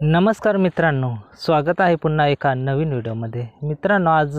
नमस्कार मित्रांनो स्वागत आहे पुन्हा एका नवीन व्हिडिओमध्ये. मित्रांनो आज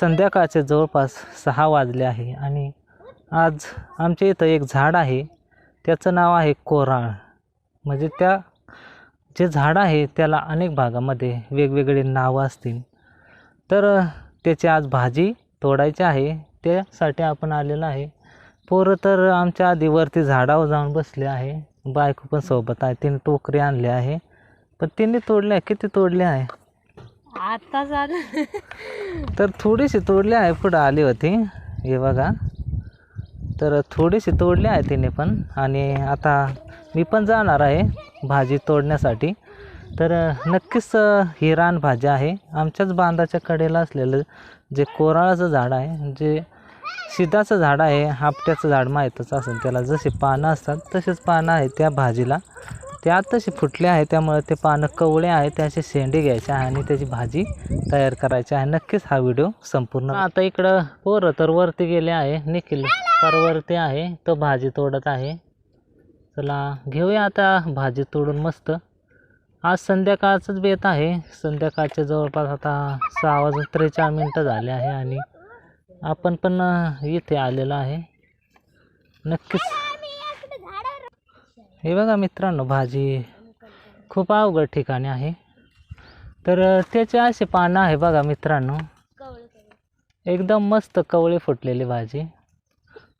संध्याकाळचे जवळपास सहा वाजले आहे आणि आज आमच्या इथं एक झाड आहे. त्याचं नाव आहे कोराळ. म्हणजे त्या जे झाड आहे त्याला अनेक भागामध्ये वेगवेगळे नावं असतील. तर त्याची आज भाजी तोडायची आहे. त्यासाठी आपण आलेलो आहे. पोरं तर आमच्या आधी वरती झाडावर जाऊन बसले आहे. बायको पण सोबत आहे. तिने टोकरी आणली आहे. पण तिने तोडल्या किती तोडले आहे? आता झालं तर थोडीशी तोडली आहे पुढं आली होती. हे बघा. तर थोडीशी तोडली आहे तिने पण. आणि आता मी पण जाणार आहे भाजी तोडण्यासाठी. तर नक्कीच ही रानभाजी आहे. आमच्याच बांधाच्या कडेला असलेलं जे कोराळाचं झाड आहे जे सिधाचं झाड आहे आपट्याचं झाड माहीतच असेल त्याला. जसे पानं असतात तसेच पानं आहेत त्या भाजीला. ते आत्ताशी फुटले आहे त्यामुळे ते पानं कवळे आहे त्याचे शेंडे घ्यायचे आहे आणि त्याची भाजी तयार करायची आहे. नक्कीच हा व्हिडिओ संपूर्ण आता इकडं पोरं तर वरती गेले आहे निखिल परवरती आहे तो भाजी तोडत आहे. चला घेऊया आता भाजी तोडून मस्त. आज संध्याकाळचंच बेत आहे. संध्याकाळच्या जवळपास आता सहा वाजून त्रेचाळीस मिनटं झाले आहे आणि आपण पण इथे आलेलो आहे. नक्कीच हे बघा मित्रांनो भाजी खूप अवघड ठिकाणी आहे. तर त्याचे असे पानं आहे बघा मित्रांनो. एकदम मस्त कवळे फुटलेली भाजी.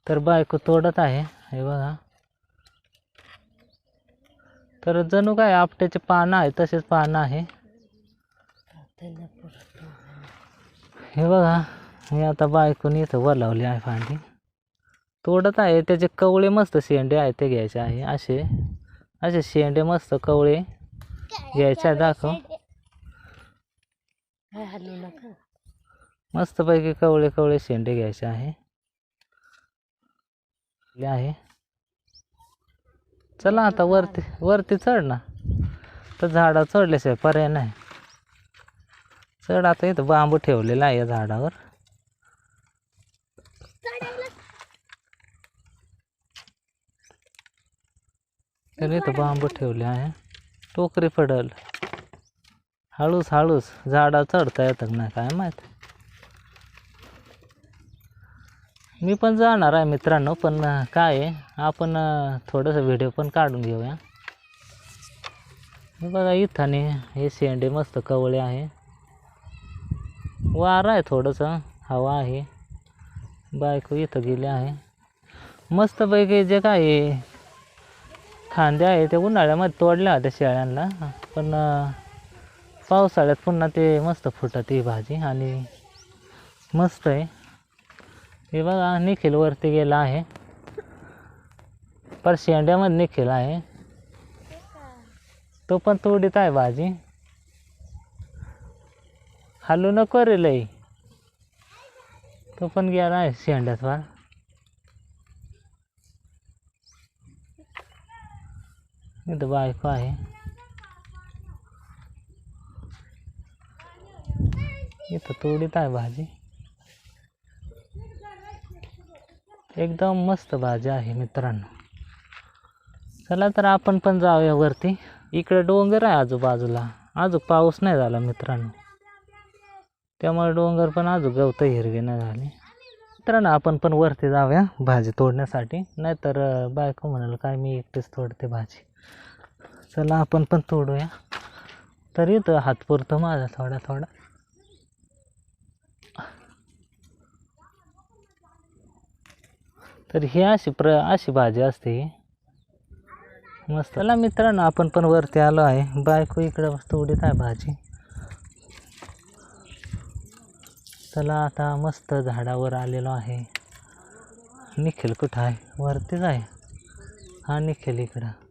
तर बायको तोडत आहे हे बघा. तर जणू काय आपट्याचे पानं आहे तसेच पानं आहे. हे बघा हे आता बायकोनी इथं वलावली आहे भांडी. तोडत आहे. त्याचे कवळे मस्त शेंडे आहे ते घ्यायचे आहे. असे असे शेंडे मस्त कवळे घ्यायचे आहे. दाखव. मस्तपैकी कवळे कवळे शेंडे घ्यायचे आहे. आहे. चला आता वरती वरती चढ ना. तर झाडा चढल्याशिवाय पर्याय नाही. चढ आता इथं बांबू ठेवलेला आहे या झाडावर. तर इथं बांबू ठेवले आहे. टोकरी पडल. हळूस हळूस झाडा चढता येतं ना काय माहीत? मी पण जाणार आहे मित्रांनो पण काय आहे? आपण थोडंसं व्हिडिओ पण काढून घेऊया. बघा इथाने हे शेंडे मस्त कवळे आहे. वारा आहे थोडंसं हवा आहे. बायको इथं गेली आहे. मस्तपैकी जे काय आहे, खांदे आहे ते उन्हाळ्यामध्ये तोडल्या होत्या शेळ्यांना. पण पावसाळ्यात पुन्हा ते मस्त फुटत ही भाजी आणि मस्त आहे. हे बघा निखिल वरती गेला आहे. पर शेंड्यामध्ये निखिल आहे. तो पण तोडीत आहे भाजी. हलू नको रे लई. तो पण गेला आहे शेंड्यात फार. इथं बायको आहे. इथं तोडीत आहे भाजी. एकदम मस्त भाजी आहे मित्रांनो. चला तर आपण पण जाऊया वरती. इकडे डोंगर आहे आजूबाजूला. आजू पाऊस नाही झाला मित्रांनो. त्यामुळे डोंगर पण आजू गवत हिरवे नाही झाले. मित्रांनो आपण पण वरती जाऊया भाजी तोडण्यासाठी. नाहीतर बायको म्हणाल काय मी एकटीच तोडते भाजी. चला आपण पण तोडूया. तर इथं हात पुरतो माझा थोडा थोडा. तर ही अशी प्र अशी भाजी असते. मस्त. चला मित्रांनो आपण पण वरती आलो आहे. बायको इकडं तोडीत आहे भाजी. चला आता मस्त झाडावर आलेलो आहे. निखिल कुठं आहे? वरतीच आहे. हा निखिल इकडं.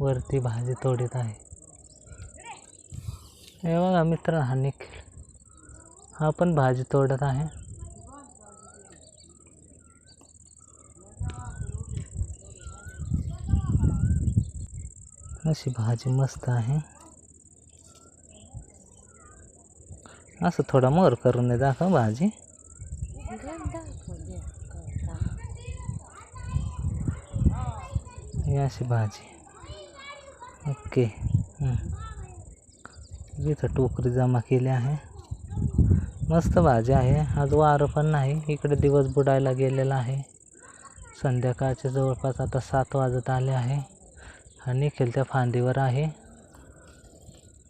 वरती भाजी तोडीत हे बघा मित्र, हा हा पण भाजी तोडत आहे. अशी भाजी मस्त आहे. असं थोडा मोर करून दे, दाखव भाजी. ही अशी भाजी. ओके. इथं टोकरी जमा केली आहे. मस्त भाजी आहे. आज वारं पण नाही. इकडे दिवस बुडायला गेलेला आहे. संध्याकाळच्या जवळपास आता सात वाजत आले आहे. आणि निखिल त्या फांदीवर आहे.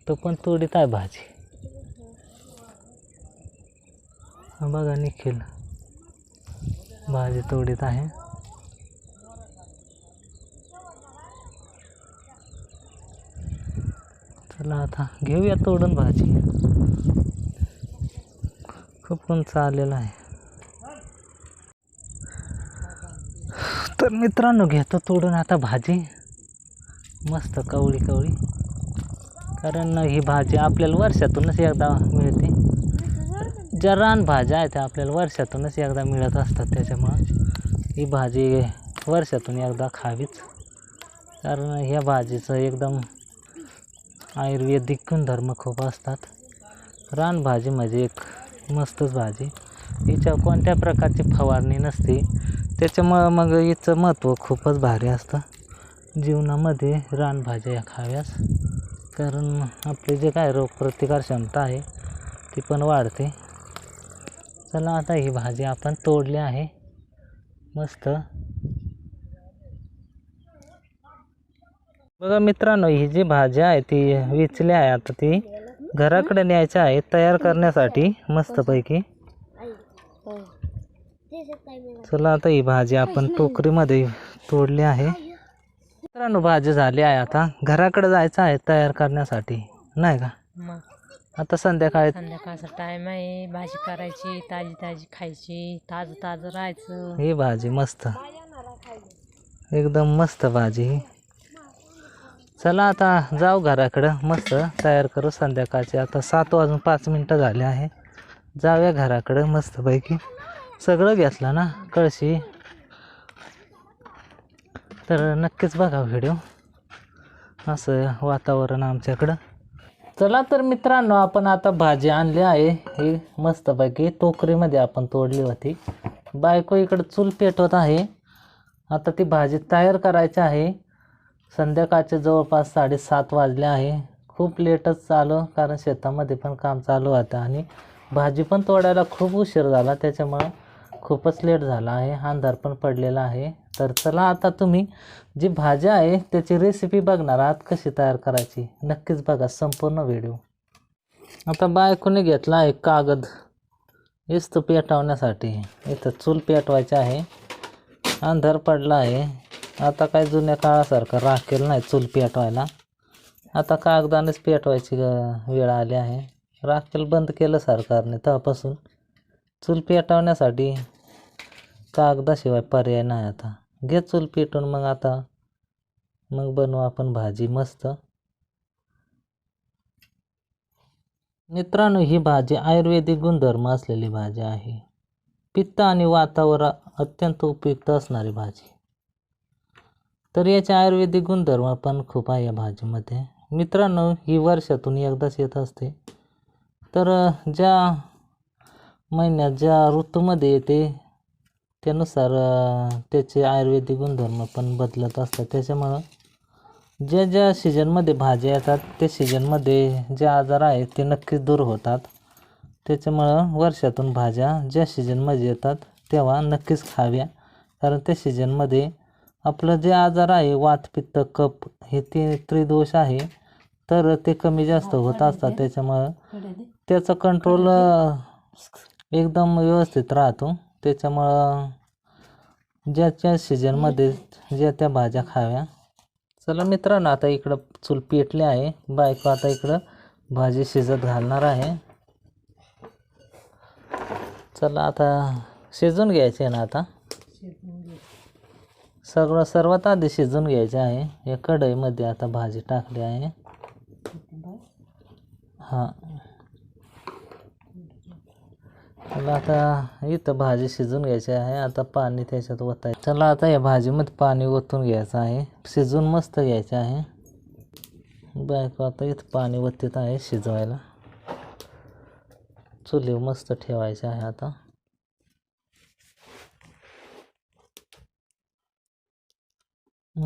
तो पण तोडीत आहे भाजी. बघा निखिल. भाजी तोडीत आहे. चला आता घेऊया तोडून भाजी. खूप उंच आलेला आहे. तर मित्रांनो घेतो तोडून आता भाजी. मस्त कवळी कवळी. कारण ही भाजी आपल्याला वर्षातूनच एकदा मिळते. ज्या रान भाज्या आहेत त्या आपल्याला वर्षातूनच एकदा मिळत असतात. त्याच्यामुळं ही भाजी वर्षातून एकदा खावीच. कारण ह्या भाजीचं एकदम आयुर्वेदिक गुणधर्म खूप असतात. रानभाजी म्हणजे एक मस्तच भाजी. हिच्यावर कोणत्या प्रकारची फवारणी नसते. त्याच्यामुळं मग हिचं महत्त्व खूपच भारी असतं. जीवनामध्ये रानभाज्या या खाव्यास. कारण आपले जे काय रोगप्रतिकार क्षमता आहे ती पण वाढते. चला आता ही भाजी आपण तोडली आहे. मस्त. बघा मित्रांनो ही जी भाजी आहे ती वेचली आहे आता ती. घराकडे न्यायची आहे तयार करण्यासाठी मस्तपैकी. चला आता ही भाजी आपण टोकरीमध्ये तोडली आहे. मित्रांनो भाजी झाली आहे आता. घराकडे जायचं आहे तयार करण्यासाठी नाही का? मग. आता संध्याकाळी संध्याकाळचा टाइम आहे. भाजी करायची ताजी ताजी खायची ताजं ताजं राहायचं. ही भाजी मस्त. एकदम मस्त भाजी ही. चला आता जाऊ घराकडं. मस्त तयार करू संध्याकाळचे. आता सात वाजून पाच मिनटं झाले आहे. जाऊया घराकडं मस्तपैकी. सगळं घेतलं ना कळशी? तर नक्कीच बघा व्हिडिओ असं वातावरण आमच्याकडं. चला तर मित्रांनो आपण आता भाजी आणली आहे. ही मस्तपैकी टोकरीमध्ये आपण तोडली होती. बायको इकडं चूल पेटवत आहे. आता ती भाजी तयार करायची आहे. संध्याकाळचे जवळपास साडेसात वाजले आहे. खूप लेटच चालू कारण शेतामध्ये पण काम चालू होतं आणि भाजी पण तोडायला खूप उशीर झाला त्याच्यामुळं खूपच लेट झाला आहे. अंधार पण पडलेला आहे. तर चला आता तुम्ही जी भाजी आहे त्याची रेसिपी बघणार आहात कशी तयार करायची. नक्कीच बघा संपूर्ण व्हिडिओ आता बायकोने घेतला आहे कागद. इस्त पेटवण्यासाठी. इथं चूल पेटवायची आहे. अंधार पडला आहे. आता काय जुन्या काळासारखं राखेल नाही चूल पेटवायला. आता कागदानेच पेटवायची वेळ आली आहे. राखेल बंद केलं सरकारने तेव्हापासून. चूल पेटवण्यासाठी कागदाशिवाय पर्याय नाही आता. घे चूल पेटून मग आता. मग बनवू आपण भाजी मस्त. मित्रांनो ही भाजी आयुर्वेदिक गुणधर्म असलेली भाजी आहे. पित्त आणि वातावरण अत्यंत उपयुक्त असणारी भाजी. तर याचे आयुर्वेदिक गुणधर्म पण खूप आहे या भाजीमध्ये. मित्रांनो ही वर्षातून एकदाच येत असते. तर ज्या महिन्यात ज्या ऋतूमध्ये येते त्यानुसार त्याचे आयुर्वेदिक गुणधर्म पण बदलत असतात. त्याच्यामुळं ज्या ज्या सीजनमध्ये भाज्या येतात त्या सीजनमध्ये जे आजार आहेत ते नक्कीच दूर होतात. त्याच्यामुळं वर्षातून भाज्या ज्या सीजनमध्ये येतात तेव्हा नक्कीच खाव्या. कारण त्या सीजनमध्ये आपलं जे आजार आहे वात पित्त कप हे ते त्रिदोष आहे तर ते कमी जास्त होत असतात त्याच्यामुळं. त्याचा कंट्रोल एकदम व्यवस्थित राहतो. त्याच्यामुळं ज्या ज्या सीजनमध्ये ज्या त्या भाज्या खाव्या. चला मित्रांनो आता इकडं चूल पेटली आहे. बायको आता इकडं भाजी शिजत घालणार आहे. चला आता शिजून घ्यायचे ना आता. सगळं सर्वात आधी शिजून घ्यायचे आहे. या कढईमध्ये आता भाजी टाकली आहे. हां. चला आता इथं भाजी शिजून घ्यायची आहे. आता पाणी त्याच्यात ओतायचं चला आता या भाजीमध्ये पाणी ओतून घ्यायचं आहे. शिजून मस्त घ्यायचं आहे. बायको आता इथं पाणी ओतीत आहे शिजवायला. चुली मस्त ठेवायचे आहे आता.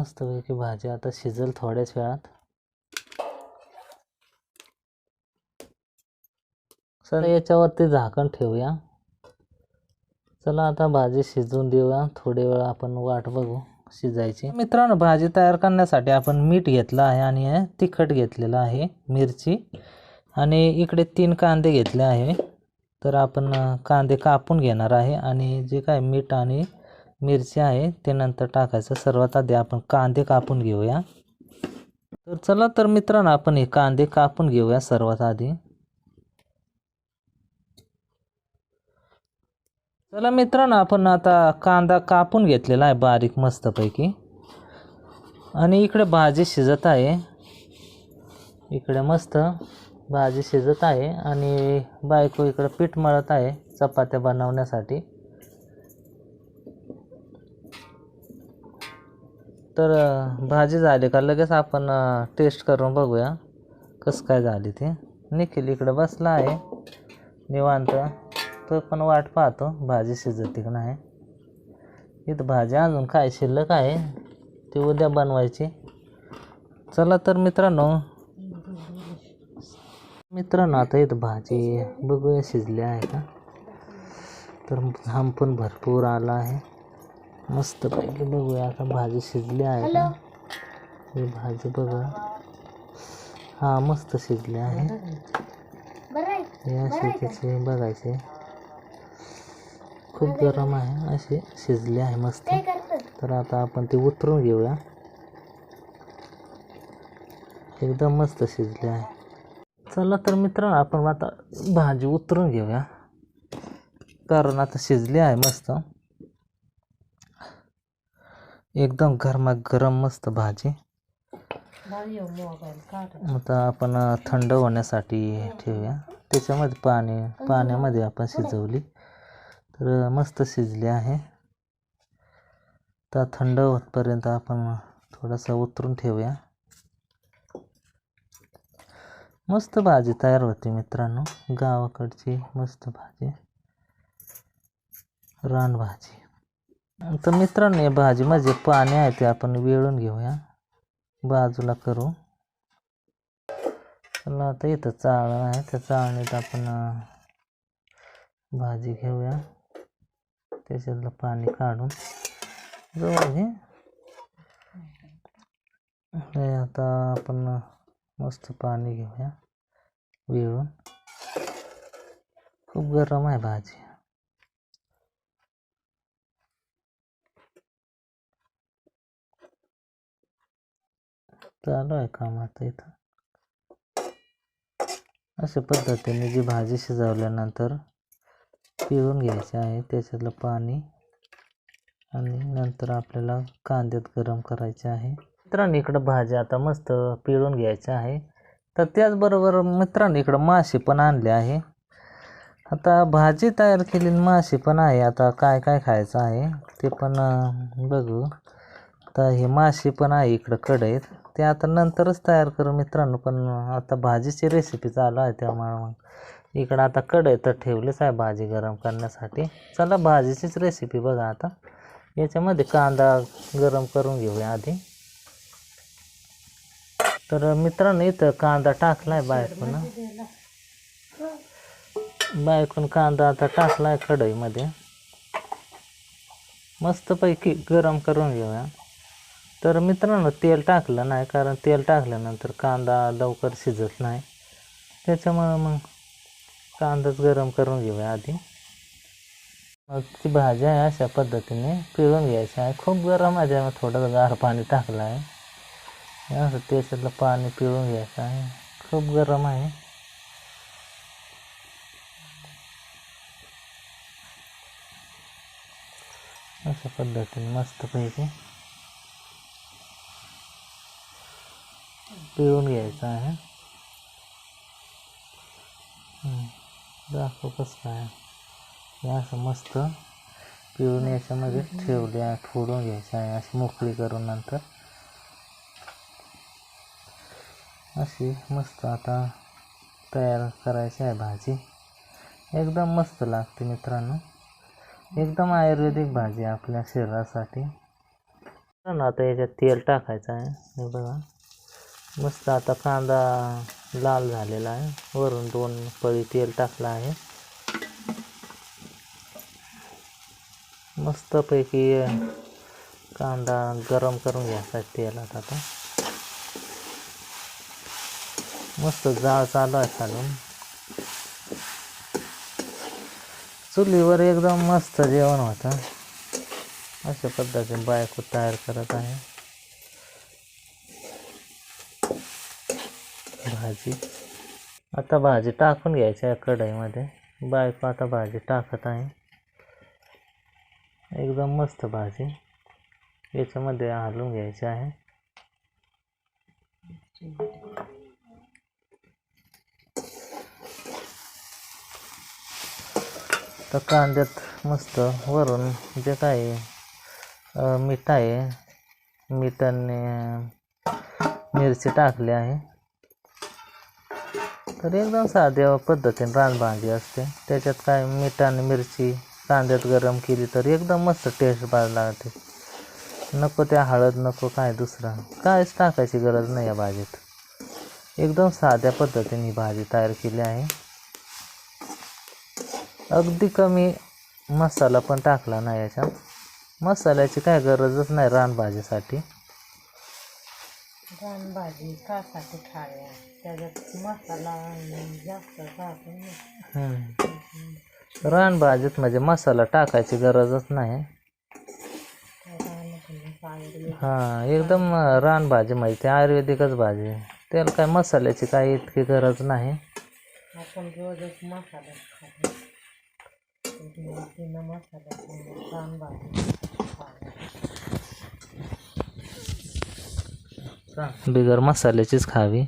मस्तपैकी भाजी. आता शिजेल थोड्याच वेळात. सर याच्यावरती झाकण ठेवूया. चला आता भाजी शिजून देऊया. थोडे वेळ आपण वाट बघू शिजायची. मित्रांनो भाजी तयार करण्यासाठी आपण मीठ घेतलं आहे आणि तिखट घेतलेलं आहे मिरची. आणि इकडे तीन कांदे घेतले आहे. तर आपण कांदे कापून घेणार आहे. आणि जे काय मीठ आणि मिरची आहे ते नंतर टाकायचं. सर्वात आधी आपण कांदे कापून घेऊया. तर चला तर मित्रांनो आपण हे कांदे कापून घेऊया सर्वात आधी. चला मित्रांनो आपण आता कांदा कापून घेतलेला आहे बारीक मस्तपैकी. आणि इकडे भाजी शिजत आहे. इकडे मस्त भाजी शिजत आहे. आणि बायको इकडे पीठ मळत आहे चपात्या बनवण्यासाठी. तर भाजी झाली का लगेच आपण टेस्ट करून बघूया कसं काय झाली ते. निखिल इकडं बसला आहे. निवांत. तो पण वाट पाहतो भाजी शिजत का नाही. इथं भाजी अजून काय शिल्लक आहे? ती उद्या बनवायची. चला तर मित्रांनो. मित्रांनो आता इथं भाजी बघूया शिजली आहे का? तर घाम पण भरपूर आला आहे. मस्त पैकी बघूया. आता भाजी शिजली आहे का? ही भाजी बघा. हा मस्त शिजली आहे. हे असे त्याचे बघायचे. खूप गरम आहे. असे शिजले आहे मस्त. तर आता आपण ते उतरून घेऊया. एकदम मस्त शिजले आहे. चला तर मित्रांनो आपण आता भाजी उतरून घेऊया. कारण आता शिजली आहे मस्त. एकदम गरमागरम मस्त भाजी. आता आपण थंड होण्यासाठी ठेवूया. त्याच्यामध्ये पाणी पाण्यामध्ये आपण शिजवली. तर मस्त शिजली आहे. तर थंड होतपर्यंत आपण थोडंसं उतरून ठेवूया. मस्त भाजी तयार होती मित्रांनो. गावाकडची मस्त भाजी. रानभाजी तर मित्रांनो या भाजीमध्ये जे पाणी आहे ते आपण वेळून घेऊया. बाजूला करू. चला आता इथं चाळण आहे. त्या चाळणीत आपण अं, भाजी घेऊया. त्याच्यातलं पाणी काढून. जवळ घे आता आपण अं, मस्त पाणी घेऊया. विळून. खूप गरम आहे भाजी. चालू आहे काम आता इथं. अशा पद्धतीने जी भाजी शिजवल्यानंतर पिळून घ्यायची आहे त्याच्यातलं पाणी आणि नंतर आपल्याला कांद्यात गरम करायचे आहे. मित्रांनो इकडं भाजी आता मस्त पिळून घ्यायची आहे. तर त्याचबरोबर मित्रांनो इकडं मासे पण आणले आहे. आता भाजी तयार केली आणि मासे पण आहे. आता काय काय खायचं आहे ते पण बघू. आता हे मासे पण आहे इकडं कढईत. ते आता नंतरच तयार करू मित्रांनो पण आता भाजीची रेसिपी चालू आहे त्यामुळे मग. इकडं आता कढई तर ठेवलीच आहे भाजी गरम करण्यासाठी. चला भाजीचीच रेसिपी बघा आता. याच्यामध्ये कांदा गरम करून घेऊया आधी. तर मित्रांनो इथं कांदा टाकला आहे बायकून. बायकून कांदा आता टाकला आहे कढईमध्ये. मस्तपैकी गरम करून घेऊया. तर मित्रांनो तेल टाकलं नाही कारण तेल टाकल्यानंतर कांदा लवकर शिजत नाही. त्याच्यामुळं मग कांदाच गरम करून घेऊया आधी. मग ती भाजी आहे अशा पद्धतीने पिळून घ्यायची आहे. खूप गरम आहे त्यामुळे थोडं गार पाणी टाकलं आहे. असं त्याच्यातलं पाणी पिळून घ्यायचं आहे. खूप गरम आहे. अशा पद्धतीने मस्तपैकी पिळून घ्यायचं आहे. दाखव कसं काय हे। असं मस्त पिळून याच्यामध्ये ठेवले आहे फोडून घ्यायचं आहे अशी मोकळी करून नंतर। अशी मस्त आता, तयार करायची आहे भाजी। एकदम मस्त लागते मित्रांनो। एकदम आयुर्वेदिक भाजी आपल्या शरीरासाठी। आता याच्यात तेल टाकायचं आहे बघा. मस्त आता कांदा लाल झालेला आहे. वरून दोन पळी तेल टाकलं आहे. मस्तपैकी कांदा गरम करून घ्यायचा तेलात आता. मस्त जाळ चालू आहे खालून. चुलीवर एकदम मस्त जेवण होतं. अशा पद्धतीने बायको तयार करत आहे. भाजी। आता भाजी टाकून आहे कढईमध्ये. बायको आता भाजी टाकत आहे. एकदम मस्त भाजी. याच्यामध्ये हलवून घ्यायची आहे. तर कांद्यात मस्त वरून जे अं, मीठ आहे मीठ अं, मिरची टाकली आहे. तर एकदम साध्या पद्धतीने रानभाजी असते. त्याच्यात काय मीठ आणि मिरची कांद्यात गरम केली तर एकदम मस्त टेस्ट बाज लागते. नको त्या हळद नको काय दुसरा. काहीच टाकायची गरज नाही या भाजीत. एकदम साध्या पद्धतीने ही भाजी तयार केली आहे. अगदी कमी मसाला पण टाकला नाही याच्यात. मसाल्याची काय गरजच नाही रानभाजीसाठी. भाजी कासाठी खाव्या त्याच्यात मसाला जास्त टाकून हम्म. रानभाजीत म्हणजे मसाला टाकायची गरजच नाही. हां एकदम अं, रानभाजी म्हणजे ते आयुर्वेदिकच भाजी. आहे. त्याला काय मसाल्याची काही इतकी गरज नाही. आपण रोजच मसाला खातो. तिनं मसाला रान भाजी बिगर मसाल्याचीच खावी.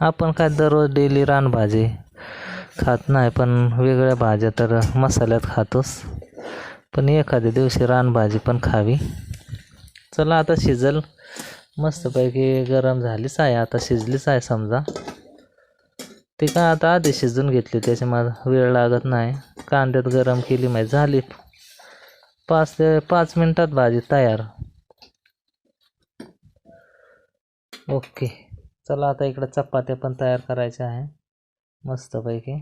आपण काय दररोज डेली रानभाजी खात नाही पण वेगळ्या भाज्या तर मसाल्यात खातोच पण एखाद्या दिवशी रानभाजी पण खावी. चला आता शिजल. मस्तपैकी गरम झालीच आहे. आता शिजलीच आहे समजा. ती काय आता आधी शिजून घेतली त्याच्यामुळे वेळ लागत नाही. कांद्यात गरम केली माहिती झाली. पाच ते पाच मिनटात भाजी तयार. ओके. चला आता इकडे चपात्या पण तयार करायच्या आहे. मस्तपैकी.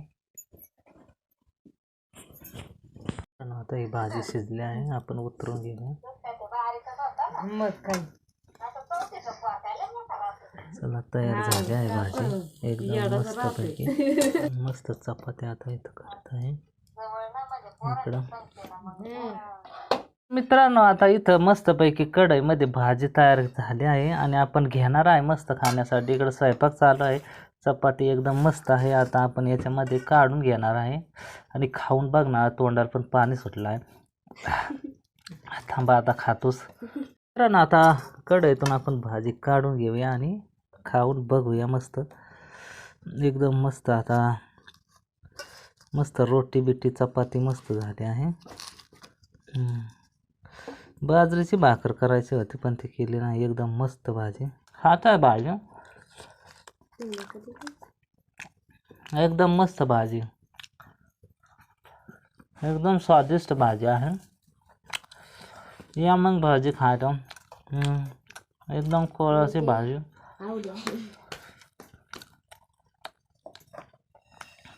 पण आता ही भाजी शिजली आहे. आपण उतरून घेऊ मग काय? चला तयार झाली आहे भाजी. एकदम मस्तपैकी. मस्त चपात्या आता इथं करत आहे इकडं. मित्रांनो आता इथं मस्तपैकी कढईमध्ये भाजी तयार झाली आहे आणि आपण घेणार आहे मस्त खाण्यासाठी. इकडं स्वयंपाक चालू आहे. चपाती एकदम मस्त आहे. आता आपण याच्यामध्ये काढून घेणार आहे. आणि खाऊन बघणार तोंडाला पण पाणी सुटलं आहे थांबा आता खातोस. मित्रांनो आता कढईतून आपण भाजी काढून घेऊया आणि खाऊन बघूया मस्त. एकदम मस्त आता मस्त रोटी बिटी चपाती मस्त झाली आहे. हम्म. बाजरीची भाकर करायची होती पण ती केली नाही. एकदम मस्त भाजी. हात आहे भाजी? एकदम मस्त भाजी. एकदम स्वादिष्ट भाजी आहे. या मग भाजी खायला. एकदम कोळाची भाजी.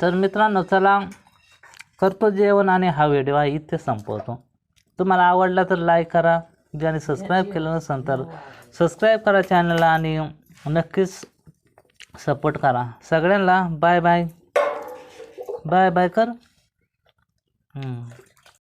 तर मित्रांनो चला करतो जेवण आणि हा व्हिडिओ आहे इथे संपवतो. तुम्हाला आवडला तर लाईक करा. ज्याने सबस्क्राईब केलं नसेल तर सबस्क्राईब करा चॅनलला आणि नक्कीच सपोर्ट करा. सगळ्यांना बाय बाय बाय बाय कर. हम्म.